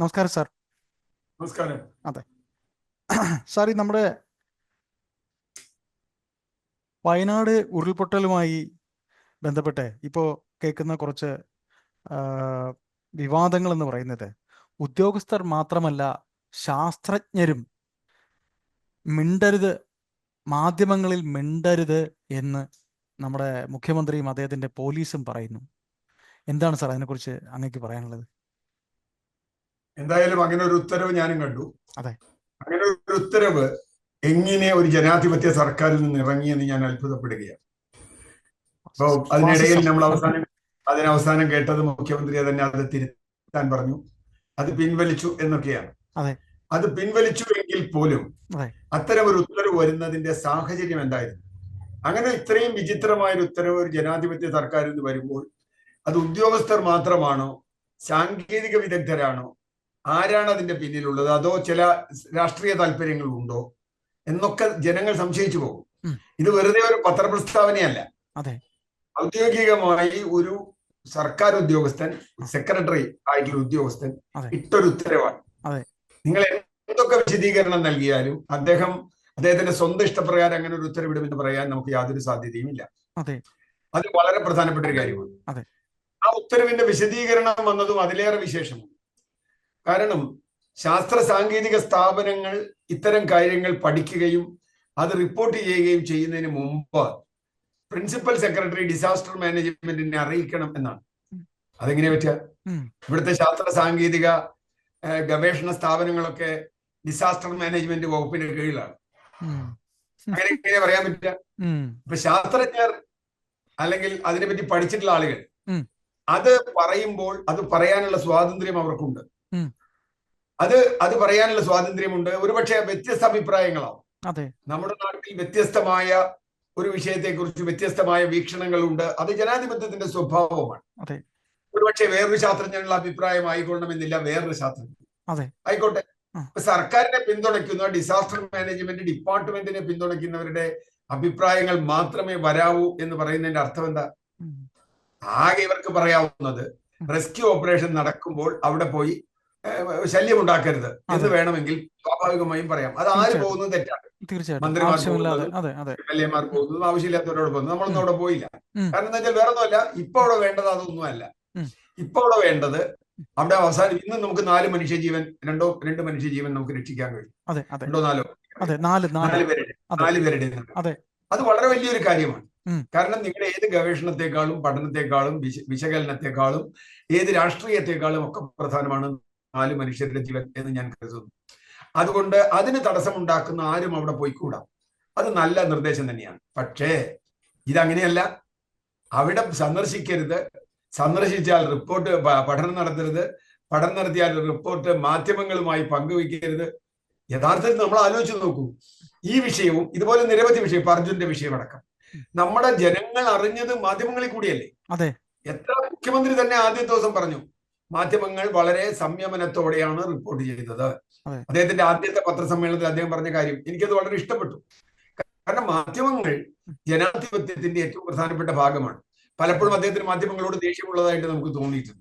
നമസ്കാരം സാർ. നമസ്കാരം. അതെ. സാർ ഈ നമ്മുടെ വയനാട് ഉരുൾപൊട്ടലുമായി ബന്ധപ്പെട്ട് ഇപ്പോൾ കേൾക്കുന്ന കുറച്ച് വിവാദങ്ങൾ എന്ന് പറയുന്നത് ഉദ്യോഗസ്ഥർ മാത്രമല്ല ശാസ്ത്രജ്ഞരും മിണ്ടരുത് മാധ്യമങ്ങളിൽ മിണ്ടരുത് എന്ന് നമ്മുടെ മുഖ്യമന്ത്രിയും അദ്ദേഹത്തിന്റെ പോലീസും പറയുന്നു. എന്താണ് സാർ അതിനെക്കുറിച്ച് അങ്ങേക്ക് പറയാനുള്ളത്? എന്തായാലും അങ്ങനെ ഒരു ഉത്തരവ് ഞാനും കണ്ടു. അതെ. അങ്ങനെ ഒരു ഉത്തരവ് എങ്ങനെ ഒരു ജനാധിപത്യ സർക്കാരിൽ നിന്ന് ഇറങ്ങിയെന്ന് ഞാൻ അത്ഭുതപ്പെടുകയാണ്. അപ്പോ അതിനിടയിൽ നമ്മൾ അവസാനം അതിന് അവസാനം കേട്ടത് മുഖ്യമന്ത്രിയെ തന്നെ അത് തിരുത്താൻ പറഞ്ഞു. അത് പിൻവലിച്ചു എന്നൊക്കെയാണ്. അതെ. പിൻവലിച്ചു എങ്കിൽ പോലും അതെ. അത്തരം ഒരു ഉത്തരവ് വരുന്നതിന്റെ സാഹചര്യം എന്തായിരുന്നു? അങ്ങനെ ഇത്രയും വിചിത്രമായ ഒരു ഉത്തരവ് ഒരു ജനാധിപത്യ സർക്കാരിൽ നിന്ന് വരുമ്പോൾ അത് ഉദ്യോഗസ്ഥർ മാത്രമാണോ? സാങ്കേതിക വിദഗ്ധരാണോ? ആരാണ് അതിന്റെ പിന്നിലുള്ളത്? അതോ ചില രാഷ്ട്രീയ താല്പര്യങ്ങൾ ഉണ്ടോ എന്നൊക്കെ ജനങ്ങൾ സംശയിച്ചു പോകും. ഇത് വെറുതെ ഒരു പത്രപ്രസ്താവനയല്ല. ഔദ്യോഗികമായി ഒരു സർക്കാർ ഉദ്യോഗസ്ഥൻ സെക്രട്ടറി ആയിട്ടുള്ള ഉദ്യോഗസ്ഥൻ. ഇട്ടൊരു ഉത്തരവാണ്. നിങ്ങൾ എന്തൊക്കെ വിശദീകരണം നൽകിയാലും അദ്ദേഹം അദ്ദേഹത്തിന്റെ സ്വന്തം ഇഷ്ടപ്രകാരം അങ്ങനെ ഒരു ഉത്തരവിടുമെന്ന് പറയാൻ നമുക്ക് യാതൊരു സാധ്യതയും ഇല്ല. അതെ. വളരെ പ്രധാനപ്പെട്ട ഒരു കാര്യമാണ്. ആ ഉത്തരവിന്റെ വിശദീകരണം വന്നതും അതിലേറെ വിശേഷമാണ് കാരണം ശാസ്ത്ര സാങ്കേതിക സ്ഥാപനങ്ങൾ ഇത്തരം കാര്യങ്ങൾ പഠിക്കുകയും അത് റിപ്പോർട്ട് ചെയ്യുകയും ചെയ്യുന്നതിന് മുമ്പ് പ്രിൻസിപ്പൽ സെക്രട്ടറി ഡിസാസ്റ്റർ മാനേജ്മെന്റിനെ അറിയിക്കണം എന്നാണ് അതെങ്ങനെ പറ്റുക. ഇവിടുത്തെ ശാസ്ത്ര സാങ്കേതിക ഗവേഷണ സ്ഥാപനങ്ങളൊക്കെ ഡിസാസ്റ്റർ മാനേജ്മെന്റ് വകുപ്പിന്റെ കീഴിലാണ്. അങ്ങനെ എങ്ങനെ പറയാൻ പറ്റില്ല. ഇപ്പൊ ശാസ്ത്രജ്ഞർ അല്ലെങ്കിൽ അതിനെപ്പറ്റി പഠിച്ചിട്ടുള്ള ആളുകൾ അത് പറയുമ്പോൾ അത് പറയാനുള്ള സ്വാതന്ത്ര്യം അവർക്കുണ്ട്. അത് അത് പറയാനുള്ള സ്വാതന്ത്ര്യമുണ്ട്. ഒരുപക്ഷെ വ്യത്യസ്ത അഭിപ്രായങ്ങളാവും. അതെ. നമ്മുടെ നാട്ടിൽ വ്യത്യസ്തമായ ഒരു വിഷയത്തെക്കുറിച്ച് വ്യത്യസ്തമായ വീക്ഷണങ്ങളുണ്ട്. അത് ജനാധിപത്യത്തിന്റെ സ്വഭാവമാണ്. ഒരുപക്ഷെ വേറൊരു ശാസ്ത്രജ്ഞനുള്ള അഭിപ്രായം ആയിക്കൊള്ളണമെന്നില്ല വേറൊരു ശാസ്ത്രജ്ഞൻ. ആയിക്കോട്ടെ. സർക്കാരിനെ പിന്തുണയ്ക്കുന്ന ഡിസാസ്റ്റർ മാനേജ്മെന്റ് ഡിപ്പാർട്ട്മെന്റിനെ പിന്തുണയ്ക്കുന്നവരുടെ അഭിപ്രായങ്ങൾ മാത്രമേ വരാവൂ എന്ന് പറയുന്നതിന്റെ അർത്ഥം എന്താ. ആകെ ഇവർക്ക് പറയാവുന്നത് റെസ്ക്യൂ ഓപ്പറേഷൻ നടക്കുമ്പോൾ അവിടെ പോയി ഏഹ്, ശല്യം ഉണ്ടാക്കരുത് എന്ന് വേണമെങ്കിൽ സ്വാഭാവികമായും പറയാം. അത് ആര്. പോകുന്നത് തെറ്റാണ്. മന്ത്രിമാർ പോകുന്നത് എം എൽ എമാർ പോകുന്നതും ആവശ്യമില്ലാത്തവരോട് പോകുന്നത് നമ്മളൊന്നും അവിടെ പോയില്ല. കാരണം എന്താ വെച്ചാൽ വേറെ ഒന്നുമല്ല ഇപ്പൊ അവിടെ വേണ്ടത് അതൊന്നും അല്ല. ഉം. ഇപ്പൊ അവിടെ വേണ്ടത് അവിടെ അവസാനം ഇന്ന് നമുക്ക് നാല് മനുഷ്യ ജീവൻ രണ്ടോ രണ്ട് മനുഷ്യ ജീവൻ നമുക്ക് രക്ഷിക്കാൻ കഴിയും. രണ്ടോ നാലോ? നാല് നാല്. പേരുടെ നാല് പേരുടെ അതെ. വളരെ വലിയൊരു കാര്യമാണ്. കാരണം നിങ്ങളുടെ ഏത് ഗവേഷണത്തെക്കാളും പഠനത്തെക്കാളും വിശ- വിശകലനത്തെക്കാളും ഏത് രാഷ്ട്രീയത്തെക്കാളും ഒക്കെ പ്രധാനമാണ് നാല് മനുഷ്യരുടെ ജീവൻ എന്ന് ഞാൻ കരുതുന്നു. അതുകൊണ്ട് അതിന് തടസ്സമുണ്ടാക്കുന്ന ആരും അവിടെ പോയിക്കൂടാ. അത് നല്ല നിർദ്ദേശം തന്നെയാണ്. പക്ഷേ ഇതങ്ങനെയല്ല. അവിടെ സന്ദർശിക്കരുത്. സന്ദർശിച്ചാൽ റിപ്പോർട്ട് പഠനം നടത്തരുത്. പഠനം നടത്തിയാൽ റിപ്പോർട്ട് മാധ്യമങ്ങളുമായി പങ്കുവെക്കരുത് യഥാർത്ഥത്തിൽ നമ്മൾ ആലോചിച്ച് നോക്കൂ. ഈ വിഷയവും ഇതുപോലെ നിരവധി വിഷയം അർജുന്റെ വിഷയമടക്കം നമ്മുടെ ജനങ്ങൾ അറിഞ്ഞത് മാധ്യമങ്ങളിൽ കൂടിയല്ലേ? എത്ര മുഖ്യമന്ത്രി തന്നെ ആദ്യ ദിവസം പറഞ്ഞു മാധ്യമങ്ങൾ വളരെ സംയമനത്തോടെയാണ് റിപ്പോർട്ട് ചെയ്തത്. അദ്ദേഹത്തിന്റെ ആദ്യത്തെ പത്രസമ്മേളനത്തിൽ അദ്ദേഹം പറഞ്ഞ കാര്യം എനിക്കത് വളരെ ഇഷ്ടപ്പെട്ടു. കാരണം മാധ്യമങ്ങൾ ജനാധിപത്യത്തിന്റെ ഏറ്റവും പ്രധാനപ്പെട്ട ഭാഗമാണ്. പലപ്പോഴും അദ്ദേഹത്തിന് മാധ്യമങ്ങളോട് ദേഷ്യമുള്ളതായിട്ട് നമുക്ക് തോന്നിയിട്ടുണ്ട്.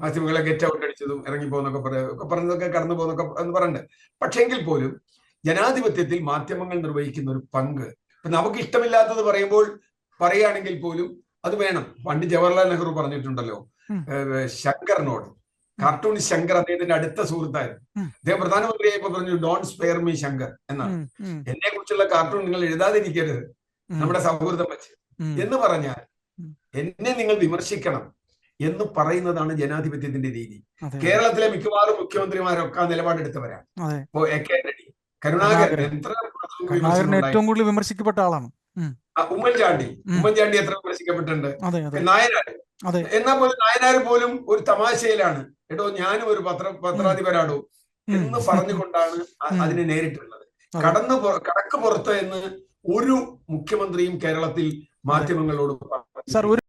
മാധ്യമങ്ങളെ ഗെറ്റ് ഔട്ട് അടിച്ചതും ഇറങ്ങി പോകുന്നൊക്കെ പറ ഒക്കെ പറഞ്ഞതൊക്കെ കടന്നു പോകുന്നൊക്കെ എന്ന് പറയുന്നുണ്ട് പക്ഷെങ്കിൽ പോലും ജനാധിപത്യത്തിൽ മാധ്യമങ്ങൾ നിർവഹിക്കുന്ന ഒരു പങ്ക് ഇപ്പൊ നമുക്ക് ഇഷ്ടമില്ലാത്തത് പറയുമ്പോൾ പറയുകയാണെങ്കിൽ പോലും അത് വേണം. പണ്ട് ജവഹർലാൽ നെഹ്റു പറഞ്ഞിട്ടുണ്ടല്ലോ ശങ്കറിനോട്. കാർട്ടൂൺ ശങ്കർ അദ്ദേഹത്തിന്റെ അടുത്ത സുഹൃത്തായിരുന്നു. അദ്ദേഹം പ്രധാനമന്ത്രിയായപ്പോ പറഞ്ഞു ഡോൺ സ്പെയർ മീ ശങ്കർ എന്നാണ്. എന്നെ കുറിച്ചുള്ള കാർട്ടൂൺ നിങ്ങൾ എഴുതാതിരിക്കരുത്. നമ്മുടെ സൗഹൃദം വെച്ച്. എന്ന് പറഞ്ഞാൽ എന്നെ നിങ്ങൾ വിമർശിക്കണം എന്ന് പറയുന്നതാണ് ജനാധിപത്യത്തിന്റെ രീതി. കേരളത്തിലെ മിക്കവാറും മുഖ്യമന്ത്രിമാരൊക്കെ നിലപാടെടുത്തവരാണ് ഇപ്പോ എ കെ ആന്റണി കരുണാകരൻ. എത്ര ഏറ്റവും കൂടുതൽ വിമർശിക്കപ്പെട്ട ആളാണ്. ഉമ്മൻചാണ്ടി. ഉമ്മൻചാണ്ടി എത്ര വിമർശിക്കപ്പെട്ടിട്ടുണ്ട്? അതെ എന്നാൽ പോലും നായനാർ പോലും ഒരു തമാശയിലാണ്. എടോ ഞാനും ഒരു പത്ര പത്രാധിപരാടോ എന്ന് പറഞ്ഞുകൊണ്ടാണ് അതിനെ നേരിട്ടുള്ളത്. കടന്നു കടക്ക് പുറത്ത് എന്ന് ഒരു മുഖ്യമന്ത്രിയും കേരളത്തിൽ മാധ്യമങ്ങളോട് പറഞ്ഞു. സാർ ഒരു